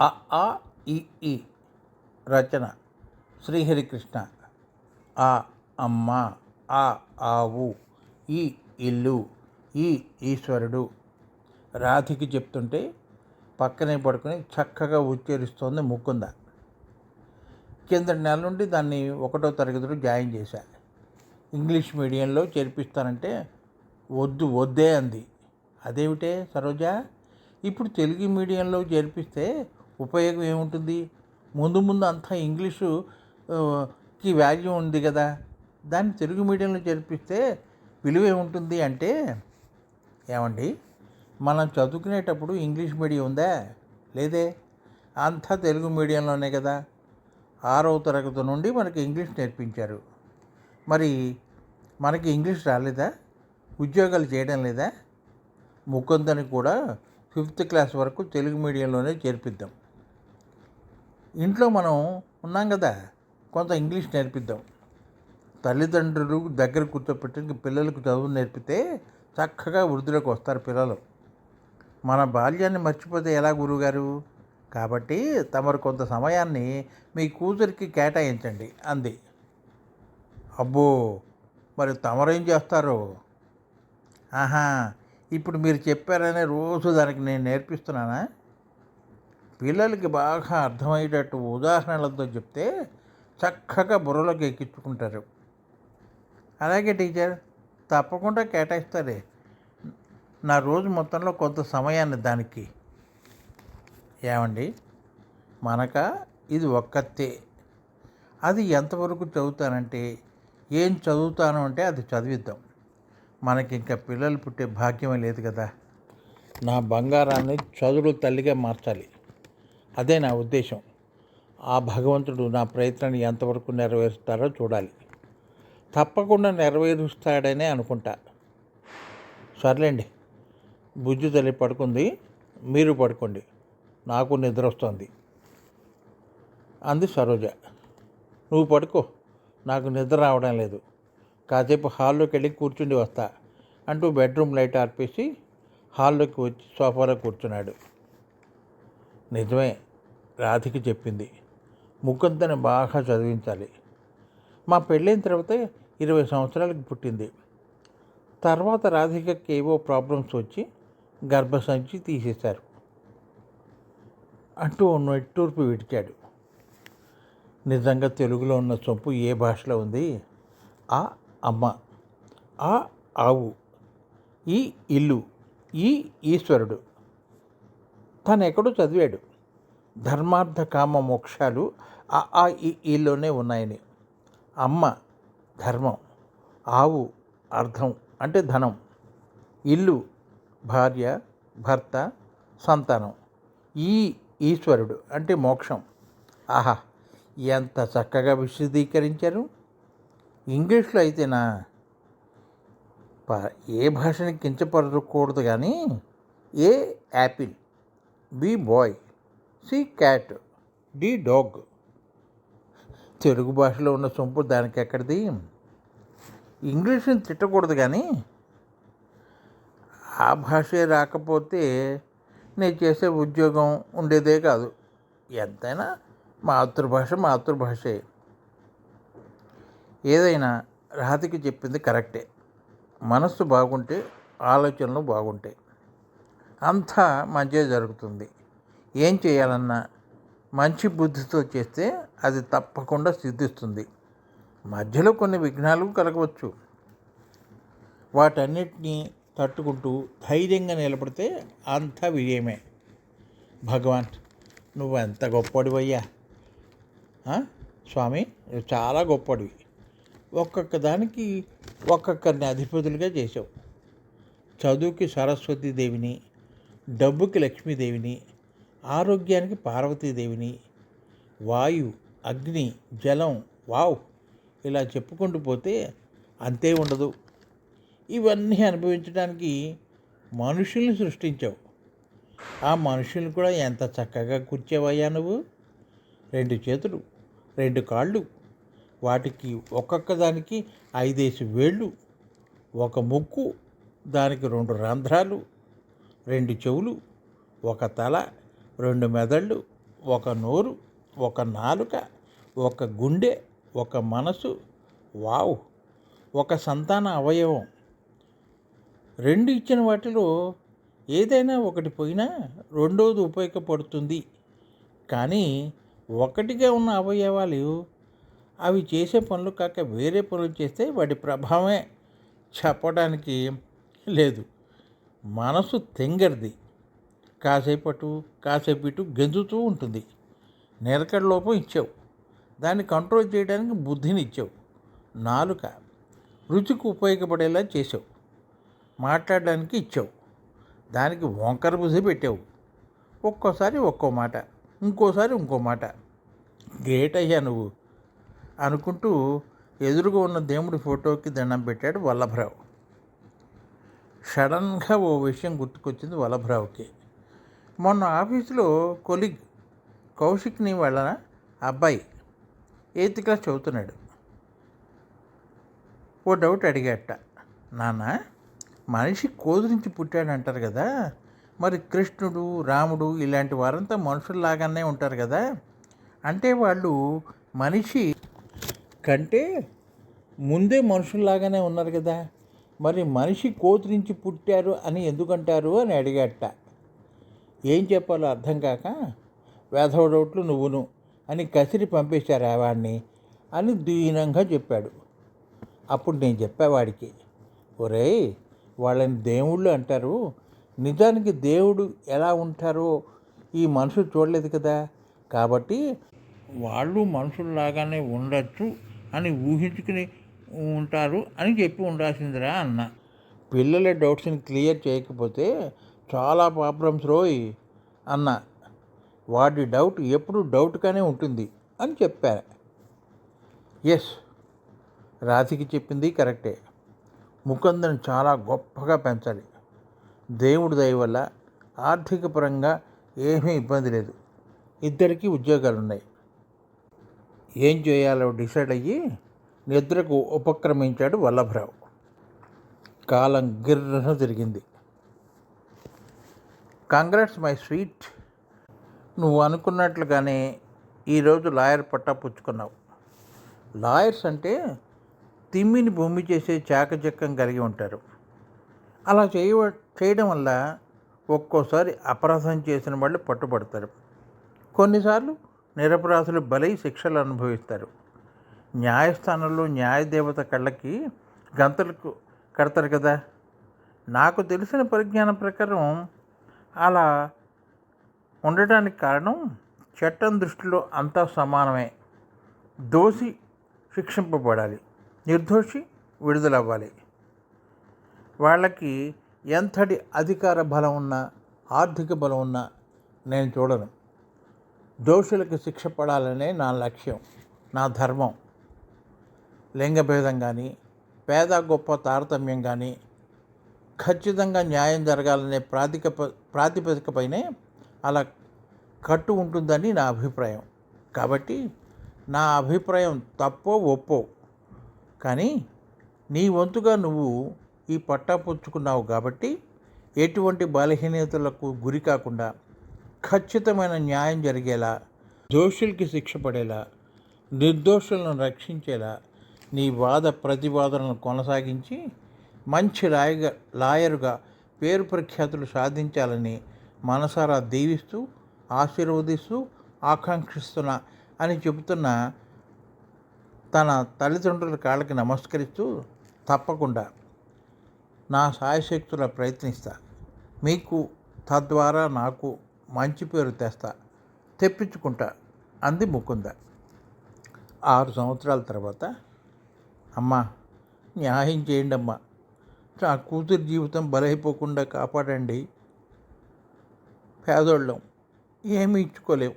అ ఆ ఇ ఈ రచన శ్రీహరికృష్ణ. ఆ అమ్మ ఆ ఆవు ఈ ఇల్లు ఈ ఈశ్వరుడు. రాధికి చెప్తుంటే పక్కనే పడుకొని చక్కగా ఉచ్చరిస్తోంది ముకుంద. కిందటి నెల నుండి దాన్ని ఒకటో తరగతిలో జాయిన్ చేశా. ఇంగ్లీష్ మీడియంలో చేర్పిస్తానంటే వద్దు వద్దే అంది. అదేమిటే సరోజ? ఇప్పుడు తెలుగు మీడియంలో చేర్పిస్తే ఉపయోగం ఏముంటుంది? ముందు ముందు అంతా ఇంగ్లీషు కి వాల్యూ ఉంది కదా. దాన్ని తెలుగు మీడియంలో చేర్పిస్తే విలువ ఏముంటుంది అంటే ఏమండి? మనం చదువుకునేటప్పుడు ఇంగ్లీష్ మీడియం ఉందా? లేదే. అంతా తెలుగు మీడియంలోనే కదా. ఆరవ తరగతి నుండి మనకి ఇంగ్లీష్ నేర్పించారు. మరి మనకి ఇంగ్లీష్ రాలేదా? ఉద్యోగాలు చేయడం లేదా? ముకుందని కూడా ఫిఫ్త్ క్లాస్ వరకు తెలుగు మీడియంలోనే చేర్పిద్దాం. ఇంట్లో మనం ఉన్నాం కదా కొంత ఇంగ్లీష్ నేర్పిద్దాం. తల్లిదండ్రులు దగ్గర కూర్చోపెట్టి పిల్లలకు చదువు నేర్పితే చక్కగా వృద్ధిలోకి వస్తారు పిల్లలు. మన బాల్యాన్ని మర్చిపోతే ఎలా గురువుగారు? కాబట్టి తమరు కొంత సమయాన్ని మీ కూతురికి కేటాయించండి అంది. అబ్బో మరి తమరేం చేస్తారు? ఆహా ఇప్పుడు మీరు చెప్పారనే రోజు దానికి నేను నేర్పిస్తున్నానా? పిల్లలకి బాగా అర్థమయ్యేటట్టు ఉదాహరణలతో చెప్తే చక్కగా బుర్రలోకి ఎక్కించుకుంటారు. అలాగే టీచర్ తప్పకుండా కేటాయిస్తారే. నా రోజు మొత్తంలో కొంత సమయాన్ని దానికి. ఏమండి? మనక? ఇది ఒక్కతే. అది ఎంతవరకు చదువుతానంటే ఏం చదువుతాను అంటే అది చదివిద్దాం. మనకి ఇంకా పిల్లలు పుట్టే భాగ్యమే లేదు కదా. నా బంగారాన్ని చదువులు తల్లిగా మార్చాలి. అదే నా ఉద్దేశం. ఆ భగవంతుడు నా ప్రయత్నాన్ని ఎంతవరకు నెరవేరుస్తారో చూడాలి. తప్పకుండా నెరవేరుస్తాడనే అనుకుంటా. సర్లేండి. బుజ్జు తల్లి పడుకుంది. మీరు పడుకోండి. నాకు నిద్ర వస్తుంది. అంది సరోజ. నువ్వు పడుకో. నాకు నిద్ర రావడం లేదు. కాసేపు హాల్లోకి వెళ్ళి కూర్చుండి వస్తా అంటూ బెడ్రూమ్ లైట్ ఆర్పేసి హాల్లోకి వచ్చి సోఫాలో కూర్చున్నాడు. నిజమే. రాధికి చెప్పింది. ముకుందని బాగా చదివించాలి. మా పెళ్ళైన తర్వాత ఇరవై సంవత్సరాలకు పుట్టింది. తర్వాత రాధికకి ఏవో ప్రాబ్లమ్స్ వచ్చి గర్భసంచి తీసేశారు. అంటూ నెట్టూర్పు విడిచాడు. నిజంగా తెలుగులో ఉన్న సొంపు ఏ భాషలో ఉంది? ఆ అమ్మ ఆ ఆవు ఈ ఇల్లు ఈ ఈశ్వరుడు. తను ఎక్కడో చదివాడు. ధర్మార్థ కామ మోక్షాలు ఆ ఆ ఈ ఈలోనే ఉన్నాయని. అమ్మ ధర్మం ఆవు అర్థం అంటే ధనం ఇల్లు భార్య భర్త సంతానం ఈ ఈశ్వరుడు అంటే మోక్షం. ఆహా ఎంత చక్కగా విశదీకరించారు ఇంగ్లీష్లో అయితేనా ప- ఏ భాషని కించపరచకూడదు కానీ A apple B boy. C cat D dog. Telugu భాషలో ఉన్న సొంపు దానికి ఎక్కడిది? ఇంగ్లీష్ని తిట్టకూడదు కానీ ఆ భాషే రాకపోతే నేను చేసే ఉద్యోగం ఉండేదే కాదు. ఎంతైనా మాతృభాష మాతృభాషే. ఏదైనా రాతికి చెప్పింది కరెక్టే. మనస్సు బాగుంటే ఆలోచనలు బాగుంటాయి. అంతా మంచిగా జరుగుతుంది. ఏం చేయాలన్నా మంచి బుద్ధితో చేస్తే అది తప్పకుండా సిద్ధిస్తుంది. మధ్యలో కొన్ని విఘ్నాలు కలగవచ్చు. వాటన్నిటినీ తట్టుకుంటూ ధైర్యంగా నిలబడితే అంతా విజయమే. భగవాన్ నువ్వు ఎంత గొప్పడివయ్యా స్వామి నువ్వు చాలా గొప్పడివి ఒక్కొక్క దానికి ఒక్కొక్కరిని అధిపతులుగా చేసావు చదువుకి సరస్వతీదేవిని డబ్బుకి లక్ష్మీదేవిని ఆరోగ్యానికి పార్వతీదేవిని వాయు అగ్ని జలం వావ్ ఇలా చెప్పుకుంటూ పోతే అంతే ఉండదు. ఇవన్నీ అనుభవించడానికి మనుషుల్ని సృష్టించావు. ఆ మనుషుల్ని కూడా ఎంత చక్కగా కూర్చేవయ్యా నువ్వు? రెండు చేతులు రెండు కాళ్ళు వాటికి ఒక్కొక్క దానికి ఐదేసి వేళ్ళు ఒక ముక్కు దానికి రెండు రంధ్రాలు రెండు చెవులు ఒక తల రెండు మెదళ్ళు ఒక నోరు ఒక నాలుక ఒక గుండె ఒక మనసు. వావ్! ఒక సంతాన అవయవం. రెండు ఇచ్చిన వాటిలో ఏదైనా ఒకటి పోయినా రెండోది ఉపయోగపడుతుంది. కానీ ఒకటిగా ఉన్న అవయవాలు అవి చేసే పనులు కాక వేరే పనులు చేస్తే వాటి ప్రభావమే చెప్పడానికి లేదు. మనసు తెంగరిది. కాసేపు అటు కాసేపు ఇటు గెంతుతూ ఉంటుంది. నిలకడ లోపం ఇచ్చావు. దాన్ని కంట్రోల్ చేయడానికి బుద్ధిని ఇచ్చావు నాలుక రుచికి ఉపయోగపడేలా చేసావు మాట్లాడడానికి ఇచ్చావు. దానికి వంకర బుద్ధి పెట్టావు. ఒక్కోసారి ఒక్కో మాట ఇంకోసారి ఇంకో మాట. గ్రేట్ అయ్యా నువ్వు అనుకుంటూ ఎదురుగా ఉన్న దేవుడి ఫోటోకి దండం పెట్టాడు వల్లభరావు. సడన్గా ఓ విషయం గుర్తుకొచ్చింది వల్లభరావుకి. మొన్న ఆఫీసులో కొలిగ్ కౌశిక్ని వాళ్ళ అబ్బాయి ఎయిత్ క్లాస్ చదువుతున్నాడు. ఓ డౌట్ అడిగాట. నాన్న మనిషి కోది నుంచి పుట్టాడంటారు కదా. మరి కృష్ణుడు రాముడు ఇలాంటి వారంతా మనుషుల్లాగానే ఉంటారు కదా. అంటే వాళ్ళు మనిషి కంటే ముందే మనుషుల్లాగానే ఉన్నారు కదా. మరి మనిషి కోతి నుంచి పుట్టారు అని ఎందుకంటారు అని అడిగాట. ఏం చెప్పాలో అర్థం కాక వేధవడోట్లు నువ్వును అని కసిరి పంపేశారు వాడిని అని దీనంగా చెప్పాడు. అప్పుడు నేను చెప్పేవాడికి ఒరే వాళ్ళని దేవుళ్ళు అంటారు. నిజానికి దేవుడు ఎలా ఉంటారో ఈ మనసు చూడలేదు కదా. కాబట్టి వాళ్ళు మనుషుల్లాగానే ఉండొచ్చు అని ఊహించుకుని ఉంటారు అని చెప్పి ఉండాల్సిందిరా అన్న. పిల్లల డౌట్స్ని క్లియర్ చేయకపోతే చాలా ప్రాబ్లమ్స్ రోయ్ అన్న. వాడి డౌట్ ఎప్పుడు డౌట్గానే ఉంటుంది అని చెప్పారు ఎస్ రాతికి చెప్పింది కరెక్టే ముకుందను చాలా గొప్పగా పెంచాలి. దేవుడి దయ వల్ల ఆర్థిక పరంగా ఏమీ ఇబ్బంది లేదు. ఇద్దరికీ ఉద్యోగాలు ఉన్నాయి ఏం చేయాలో డిసైడ్ అయ్యి నిద్రకు ఉపక్రమించాడు వల్లభరావు. కాలం గిర్రను తిరిగింది. Congrats my sweet. నువ్వు అనుకున్నట్లుగానే ఈరోజు లాయర్ పట్టా పుచ్చుకున్నావు. లాయర్స్ అంటే తిమ్మిని భూమి చేసే చాకచక్యం కలిగి ఉంటారు. అలా చేయ చేయడం వల్ల ఒక్కోసారి అపరాధం చేసిన వాళ్ళు పట్టుబడతారు. కొన్నిసార్లు నిరపరాధులు బలై శిక్షలు అనుభవిస్తారు. న్యాయస్థానంలో న్యాయదేవత కళ్ళకి గంతలకు కడతారు కదా. నాకు తెలిసిన పరిజ్ఞానం ప్రకారం అలా ఉండటానికి కారణం చట్టం దృష్టిలో అంతా సమానమే. దోషి శిక్షింపబడాలి. నిర్దోషి విడుదలవ్వాలి. వాళ్ళకి ఎంతటి అధికార బలం ఉన్నా ఆర్థిక బలం ఉన్నా నేను చూడను. దోషులకు శిక్ష పడాలనే నా లక్ష్యం నా ధర్మం. లింగభేదం కానీ పేద గొప్ప తారతమ్యం కానీ ఖచ్చితంగా న్యాయం జరగాలనే ప్రాతిక ప్రాతిపదికపైనే అలా కట్టు ఉంటుందని నా అభిప్రాయం. కాబట్టి నా అభిప్రాయం తప్పో ఒప్పో. కానీ నీ వంతుగా నువ్వు ఈ పట్టా పుచ్చుకున్నావు కాబట్టి ఎటువంటి బలహీనతలకు గురి కాకుండా ఖచ్చితమైన న్యాయం జరిగేలా దోషులకి శిక్ష పడేలా నిర్దోషులను రక్షించేలా నీ వాద ప్రతివాదనను కొనసాగించి మంచి లాయగా లాయరుగా పేరు ప్రఖ్యాతులు సాధించాలని మనసారా దీవిస్తూ ఆశీర్వదిస్తూ ఆకాంక్షిస్తున్నా అని చెబుతున్న తన తల్లిదండ్రుల కాళ్ళకి నమస్కరిస్తూ తప్పకుండా నా సాయశక్తుల ప్రయత్నిస్తా. మీకు తద్వారా నాకు మంచి పేరు తెస్తా. తెప్పించుకుంటా అంది ముకుంద. ఆరు సంవత్సరాల తర్వాత అమ్మా న్యాయం చేయండి అమ్మా నా కూతురు జీవితం బలైపోకుండా కాపాడండి. పేదోళ్ళం ఏమీ ఇచ్చుకోలేవు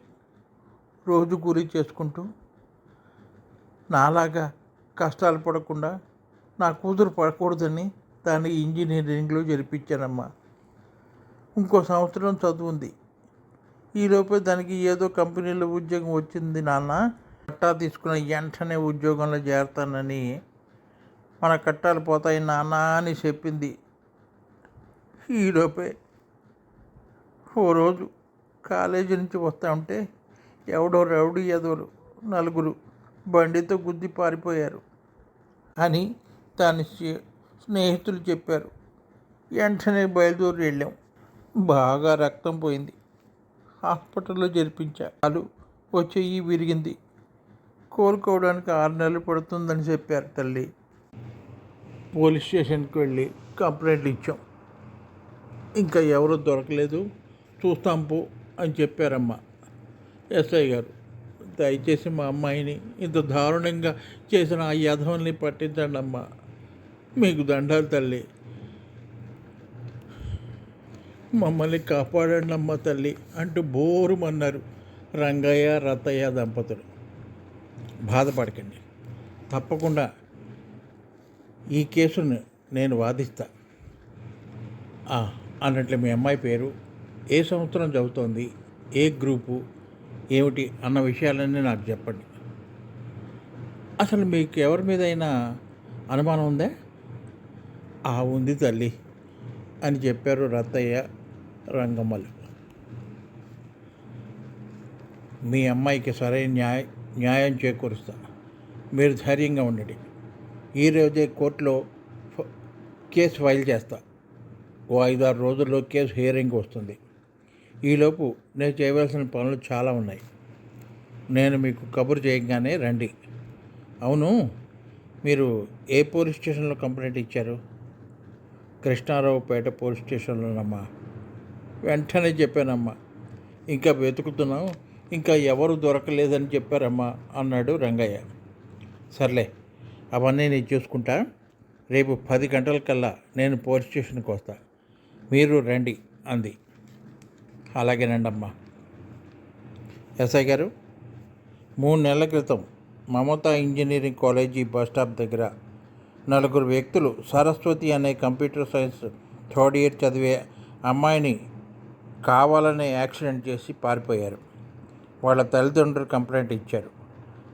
రోజు కూలీ చేసుకుంటూ నాలాగా కష్టాలు పడకుండా నా కూతురు పడకూడదని దాన్ని ఇంజనీరింగ్లో జరిపించానమ్మా. ఇంకో సంవత్సరం చదువుంది. ఈలోపే దానికి ఏదో కంపెనీలో ఉద్యోగం వచ్చింది నాన్న. పట్టా తీసుకున్న వెంటనే ఉద్యోగంలో చేరతానని మన కట్టాలు పోతాయి నాన్న అని చెప్పింది. ఈలోపే ఓ రోజు కాలేజీ నుంచి వస్తూ ఉంటే ఎవడో రౌడీ ఎదవలు నలుగురు బండితో గుద్ది పారిపోయారు అని దాని స్నేహితులు చెప్పారు. వెంటనే బయలుదేరి వెళ్ళాం. బాగా రక్తం పోయింది. హాస్పిటల్లో జరిపించా. వాళ్ళు ఓ చెయ్యి విరిగింది. కోలుకోవడానికి ఆరు నెలలు పడుతుందని చెప్పారు తల్లి. పోలీస్ స్టేషన్కి వెళ్ళి కంప్లైంట్ ఇచ్చాం. ఇంకా ఎవరు దొరకలేదు. చూస్తాం పో అని చెప్పారమ్మ. ఎస్ఐ గారు దయచేసి మా అమ్మాయిని ఇంత దారుణంగా చేసిన ఆ యధవల్ని పట్టించండి అమ్మా. మీకు దండాలు తల్లి. మమ్మల్ని కాపాడండి అమ్మ తల్లి అంటూ బోరుమన్నారు రంగయ్య రతయ్య దంపతులు. బాధపడకండి. తప్పకుండా ఈ కేసును నేను వాదిస్తా. ఆ, అన్నట్లు మీ అమ్మాయి పేరు ఏ సంవత్సరం చదువుతోంది ఏ గ్రూపు ఏమిటి అన్న విషయాలన్నీ నాకు చెప్పండి. అసలు మీకు ఎవరి మీదైనా అనుమానం ఉందా? ఆ ఉంది తల్లి అని చెప్పారు రత్తయ్య రంగమ్మలు మీ అమ్మాయికి సరైన న్యాయ న్యాయం చేకూరుస్తా. మీరు ధైర్యంగా ఉండండి. ఈరోజే కోర్టులో కేసు ఫైల్ చేస్తా. ఓ ఐదారు రోజుల్లో కేసు హియరింగ్ వస్తుంది. ఈలోపు నేను చేయవలసిన పనులు చాలా ఉన్నాయి. నేను మీకు కబురు చేయగానే రండి. అవును మీరు ఏ పోలీస్ స్టేషన్లో కంప్లైంట్ ఇచ్చారు? కృష్ణారావుపేట పోలీస్ స్టేషన్లోనమ్మా. వెంటనే చెప్పానమ్మా. ఇంకా వెతుకుతున్నాం ఇంకా ఎవరు దొరకలేదని చెప్పారమ్మా అన్నాడు రంగయ్య. సర్లే అవన్నీ నేను చూసుకుంటా. రేపు పది గంటలకల్లా నేను పోలీస్ స్టేషన్కి వస్తా. మీరు రండి అంది. అలాగేనండి అమ్మా ఎస్ఐ గారు మూడు నెలల క్రితం Mamata engineering college bus stop దగ్గర నలుగురు వ్యక్తులు సరస్వతి అనే కంప్యూటర్ సైన్స్ థర్డ్ ఇయర్ చదివే అమ్మాయిని కావాలనే యాక్సిడెంట్ చేసి పారిపోయారు. వాళ్ళ తల్లిదండ్రులు కంప్లైంట్ ఇచ్చారు.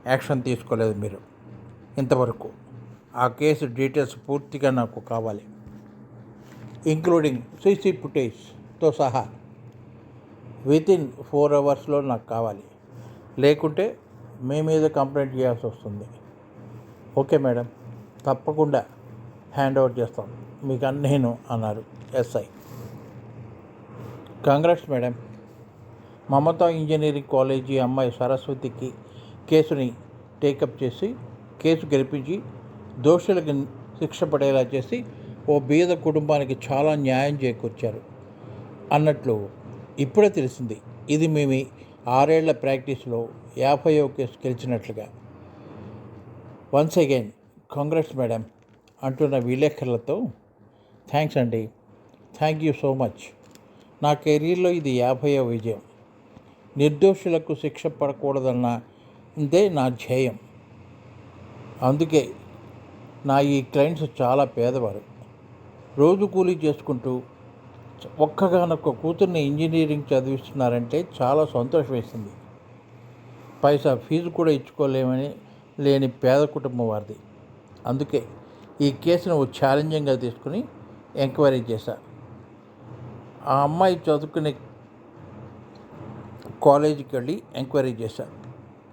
యాక్షన్ తీసుకోలేదు మీరు. ఇంతవరకు. ఆ కేసు డీటెయిల్స్ పూర్తిగా నాకు కావాలి. ఇంక్లూడింగ్ సీసీ ఫుటేజ్తో సహా వితిన్ ఫోర్ అవర్స్లో నాకు కావాలి. లేకుంటే మీ మీద కంప్లైంట్ చేయాల్సి వస్తుంది. Okay madam. తప్పకుండా హ్యాండ్ ఓవర్ చేస్తాం. మీకు అన్నీను అన్నారు SI. Congrats madam. Mamata engineering college అమ్మాయి సరస్వతికి కేసుని టేకప్ చేసి కేసు గెలిపించి దోషులకు శిక్ష పడేలా చేసి ఓ బీద కుటుంబానికి చాలా న్యాయం చేకూర్చారు. అన్నట్లు ఇప్పుడే తెలిసింది ఇది మేము ఆరేళ్ళ ప్రాక్టీస్లో యాభైవ కేసు గెలిచినట్లుగా. వన్స్ అగైన్ కాంగ్రెస్ మేడం అంటున్న విలేకరులతో థ్యాంక్స్ అండి థ్యాంక్ యూ సో మచ్. నా కెరీర్లో ఇది యాభైవ విజయం. నిర్దోషులకు శిక్ష పడకూడదన్న ఇదే నా ధ్యేయం. అందుకే నా ఈ క్లయింట్స్ చాలా పేదవారు. రోజు కూలీ చేసుకుంటూ ఒక్కగానొక్క కూతుర్ని ఇంజనీరింగ్ చదివిస్తున్నారంటే చాలా సంతోషం వేసింది పైసా ఫీజు కూడా ఇచ్చుకోలేమని లేని పేద కుటుంబం వారిది. అందుకే ఈ కేసును ఓ ఛాలెంజింగ్గా తీసుకుని ఎంక్వైరీ చేశా. ఆ అమ్మాయి చదువుకునే కాలేజీకి వెళ్ళి ఎంక్వైరీ చేశా.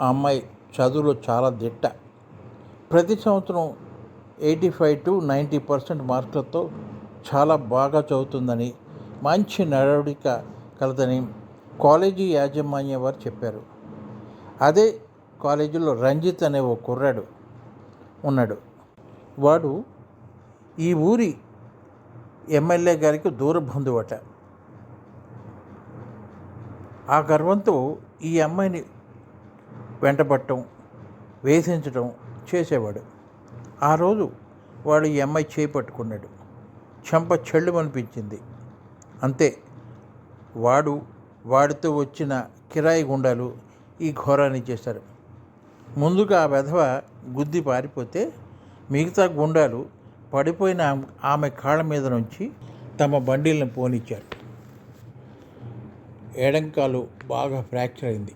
ఆ అమ్మాయి చదువులో చాలా దిట్ట. ప్రతి సంవత్సరం eighty five to ninety percent మార్కులతో చాలా బాగా చదువుతుందని మంచి నడవడిక కలదని కాలేజీ యాజమాన్యం వారు చెప్పారు. అదే కాలేజీలో రంజిత్ అనే ఓ కుర్రాడు ఉన్నాడు. వాడు ఈ ఊరి ఎమ్మెల్యే గారికి దూరబంధువట ఆ గర్వంతో ఈ అమ్మాయిని వెంటబట్టడం వేధించడం చేసేవాడు. ఆ రోజు వాడు ఈ అమ్మాయి చేయి పట్టుకున్నాడు. చెంప చెళ్ళు అనిపించింది అంతే. వాడు వాడితో వచ్చిన కిరాయి గుండాలు ఈ ఘోరాన్ని చేశారు. ముందుగా ఆ వెధవ గుద్ది పారిపోతే మిగతా గుండాలు పడిపోయిన ఆమె- కాళ్ళ మీద నుంచి తమ బండిల్ని పోనిచ్చారు. ఎడంకాలు బాగా ఫ్రాక్చర్ అయింది.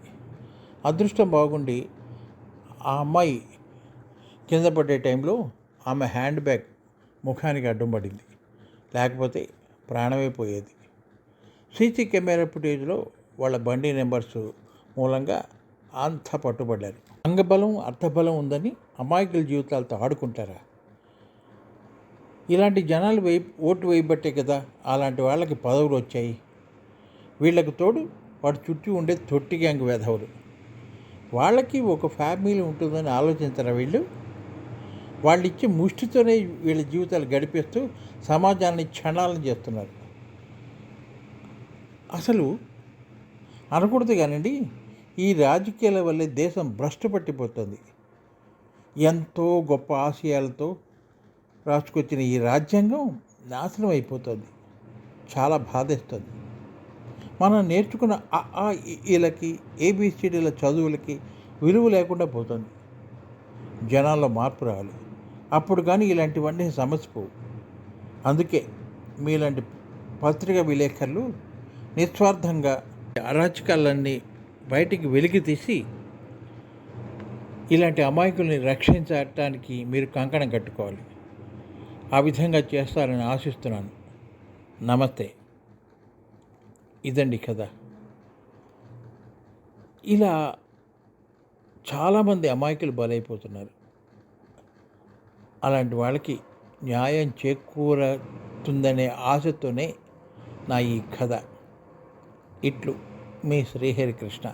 అదృష్టం బాగుండి ఆ అమ్మాయి కింద పడే టైంలో ఆమె హ్యాండ్ బ్యాగ్ ముఖానికి అడ్డం పడింది. లేకపోతే ప్రాణమే పోయేది సీసీ కెమెరా ఫుటేజ్లో వాళ్ళ బండి నెంబర్స్ మూలంగా అంత పట్టుబడ్డారు. అంగబలం అర్థబలం ఉందని అమాయకుల జీవితాలతో ఆడుకుంటారా? ఇలాంటి జనాలు వేయి ఓటు వేయబట్టే కదా అలాంటి వాళ్ళకి పదవులు వచ్చాయి. వీళ్ళకి తోడు వాడు చుట్టూ ఉండే తొట్టి గ్యాంగ్ వేధవులు. వాళ్ళకి ఒక ఫ్యామిలీ ఉంటుందని ఆలోచించరా వీళ్ళు? వాళ్ళు ఇచ్చే ముష్టితోనే వీళ్ళ జీవితాలు గడిపేస్తూ సమాజాన్ని క్షణాలను చేస్తున్నారు. అసలు అనకూడదు కానండి ఈ రాజకీయాల వల్లే దేశం భ్రష్టు పట్టిపోతుంది. ఎంతో గొప్ప ఆశయాలతో రాసుకొచ్చిన ఈ రాజ్యాంగం నాశనం అయిపోతుంది. చాలా బాధేస్తుంది. మనం నేర్చుకున్న ఆ ఈలకి ఏబిసిడీల చదువులకి విలువ లేకుండా పోతుంది. జనాల్లో మార్పు రావాలి అప్పుడు కానీ ఇలాంటివన్నీ సమస్య అందుకే మీలాంటి పత్రిక విలేకరులు నిస్వార్థంగా అరాచకాలన్నీ బయటికి వెలికి తీసి ఇలాంటి అమాయకుల్ని రక్షించటానికి మీరు కంకణం కట్టుకోవాలి. ఆ విధంగా చేస్తారని ఆశిస్తున్నాను. నమస్తే. ఇదండి కథ. ఇలా చాలామంది అమాయకులు బలైపోతున్నారు. అలాంటి వాళ్ళకి న్యాయం చేకూరుతుందనే ఆశతోనే నా ఈ కథ. ఇట్లు మీ శ్రీహరికృష్ణ.